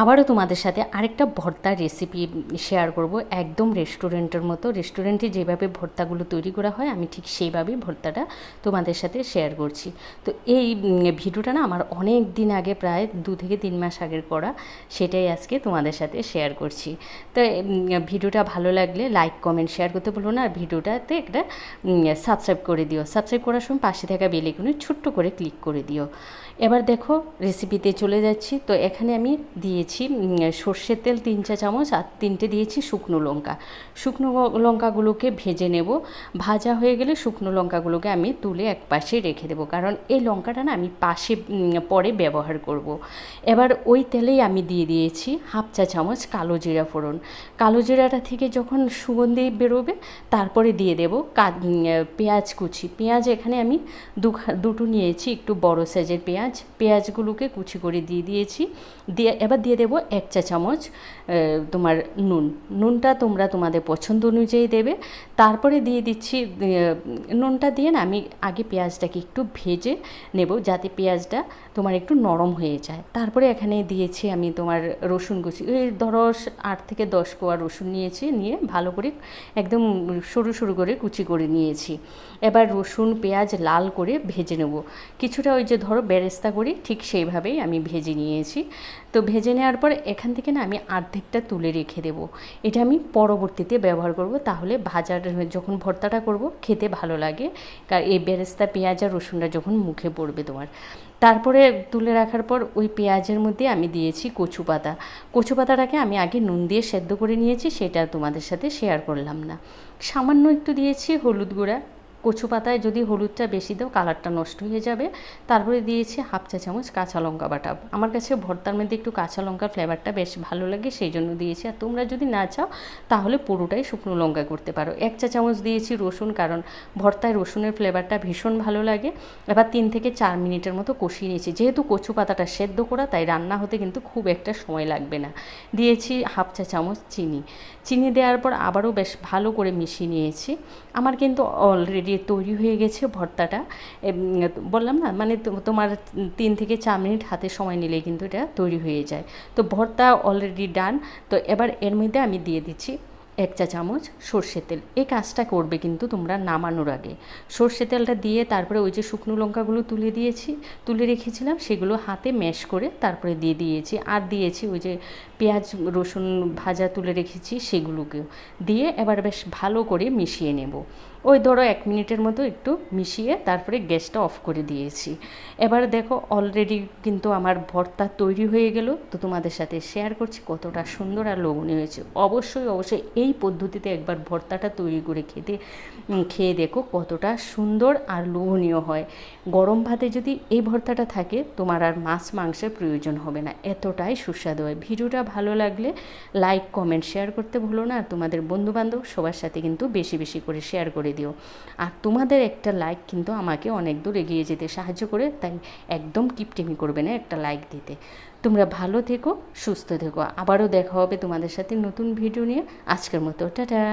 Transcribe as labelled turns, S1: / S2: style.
S1: আবারও তোমাদের সাথে আরেকটা ভর্তার রেসিপি শেয়ার করব। একদম রেস্টুরেন্টের মতো। রেস্টুরেন্টে যেভাবে ভর্তাগুলো তৈরি করা হয়, আমি ঠিক সেইভাবেই ভর্তাটা তোমাদের সাথে শেয়ার করছি। তো এই ভিডিওটা না আমার অনেক দিন আগে, প্রায় দু থেকে তিন মাস আগের করা, সেটাই আজকে তোমাদের সাথে শেয়ার করছি। তো ভিডিওটা ভালো লাগলে লাইক কমেন্ট শেয়ার করতে বলো না। আর ভিডিওটাতে একটা সাবস্ক্রাইব করে দিও। সাবস্ক্রাইব করার সময় পাশে থাকা বেলেকুনে ছোট্ট করে ক্লিক করে দিও। এবার দেখো রেসিপিতে চলে যাচ্ছি। তো এখানে আমি দিয়েছি সর্ষের তেল তিন চা চামচ আর তিনটে দিয়েছি শুকনো লঙ্কা। শুকনো লঙ্কাগুলোকে ভেজে নেব। ভাজা হয়ে গেলে শুকনো লঙ্কাগুলোকে আমি তুলে এক পাশে রেখে দেবো। কারণ এই লঙ্কাটা না আমি পাশে পরে ব্যবহার করব। এবার ওই তেলেই আমি দিয়ে দিয়েছি হাফ চা চামচ কালো জিরা ফোড়ন। কালো জিরাটা থেকে যখন সুগন্ধি বেরোবে, তারপরে দিয়ে দেব পেঁয়াজ কুচি। পেঁয়াজ এখানে আমি দু দুটো নিয়েছি, একটু বড় সাইজের পেঁয়াজ। পেঁয়াজগুলোকে কুচি করে দিয়ে দিয়েছি। দিয়ে, এবার দিয়ে দেবো এক চা চামচ তোমার নুন। নুনটা তোমরা তোমাদের পছন্দ অনুযায়ী দেবে। তারপরে দিয়ে দিচ্ছি নুনটা দিয়ে না আমি আগে পেঁয়াজটাকে একটু ভেজে নেব, যাতে পেঁয়াজটা তোমার একটু নরম হয়ে যায়। তারপরে এখানে দিয়েছি আমি তোমার রসুন কুচি। ওই ধরো আট থেকে দশ কোয়া রসুন নিয়েছি, নিয়ে ভালো করে একদম সরু সরু করে কুচি করে নিয়েছি। এবার রসুন, পেঁয়াজ লাল করে ভেজে নেব। কিছুটা ওই যে ধরো বেরেস্তা করি, ঠিক সেইভাবেই আমি ভেজে নিয়েছি। তো ভেজে নেওয়ার পর এখান থেকে না আমি অর্ধেকটা তুলে রেখে দেবো। এটা আমি পরবর্তীতে ব্যবহার করব। তাহলে ভাজার যখন ভর্তাটা করব, খেতে ভালো লাগে। কারণ এই বেরেস্তা, পেঁয়াজ আর রসুনটা যখন মুখে পড়বে তোমার। তারপরে তুলে রাখার পর ওই পেঁয়াজের মধ্যে আমি দিয়েছি কচু পাতা। কচু পাতাটাকে আমি আগে নুন দিয়ে সেদ্ধ করে নিয়েছি, সেটা তোমাদের সাথে শেয়ার করলাম না। সামান্য একটু দিয়েছি হলুদ গুঁড়া। কচু পাতায় যদি হলুদটা বেশি দাও, কালারটা নষ্ট হয়ে যাবে। তারপরে দিয়েছি হাফ চা চামচ কাঁচা লঙ্কা বাটা। আমার কাছে ভর্তার মধ্যে একটু কাঁচা লঙ্কার ফ্লেভারটা বেশ ভালো লাগে, সেই জন্য দিয়েছি। আর তোমরা যদি না চাও, তাহলে পুরোটাই শুকনো লঙ্কা করতে পারো। এক চা চামচ দিয়েছি রসুন, কারণ ভর্তায় রসুনের ফ্লেভারটা ভীষণ ভালো লাগে। এবার তিন থেকে চার মিনিটের মতো কষিয়ে নিয়েছি। যেহেতু কচু পাতাটা সেদ্ধ করা, তাই রান্না হতে কিন্তু খুব একটা সময় লাগবে না। দিয়েছি হাফ চা চামচ চিনি। চিনি দেওয়ার পর আবারও বেশ ভালো করে মিশিয়ে নিয়েছি। আমার কিন্তু অলরেডি তৈরি হয়ে গেছে ভর্তাটা। বললাম না মানে তোমার তিন থেকে চার মিনিট হাতে সময় নিলে কিন্তু এটা তৈরি হয়ে যায়। তো ভর্তা অলরেডি ডান তো এবার এর মধ্যে আমি দিয়ে দিচ্ছি এক চা চামচ সর্ষের তেল। এই কাজটা করবে কিন্তু তোমরা নামানোর আগে। সর্ষে তেলটা দিয়ে তারপরে ওই যে শুকনো লঙ্কাগুলো তুলে দিয়েছি, তুলে রেখেছিলাম, সেগুলো হাতে ম্যাশ করে তারপরে দিয়ে দিয়েছি। আর দিয়েছি ওই যে পেঁয়াজ, রসুন ভাজা তুলে রেখেছি সেগুলোকেও। দিয়ে এবার বেশ ভালো করে মিশিয়ে নেব। ওই ধরো এক মিনিটের মতো একটু মিশিয়ে তারপরে গ্যাসটা অফ করে দিয়েছি। এবার দেখো অলরেডি কিন্তু আমার ভর্তা তৈরি হয়ে গেল। তো তোমাদের সাথে শেয়ার করছি কতটা সুন্দর আর লোভনীয় হয়েছে। অবশ্যই অবশ্যই এই পদ্ধতিতে একবার ভর্তাটা তৈরি করে খেতে খেয়ে দেখো কতটা সুন্দর আর লোভনীয় হয়। গরম ভাতে যদি এই ভর্তাটা থাকে, তোমার আর মাছ মাংসের প্রয়োজন হবে না। এতটাই সুস্বাদু হয়। ভিডিওটা ভালো লাগলে লাইক, কমেন্ট, শেয়ার করতে ভুলো না। তোমাদের বন্ধুবান্ধব সবার সাথে কিন্তু বেশি বেশি করে শেয়ার করে দিও। আর তোমাদের একটা লাইক কিন্তু আমাকে অনেক দূর এগিয়ে যেতে সাহায্য করে, তাই একদম কিপটেমি করবে না একটা লাইক দিতে। তোমরা ভালো থেকো, সুস্থ থেকো। আবারও দেখা হবে তোমাদের সাথে নতুন ভিডিও নিয়ে। আজকের মতো টাটা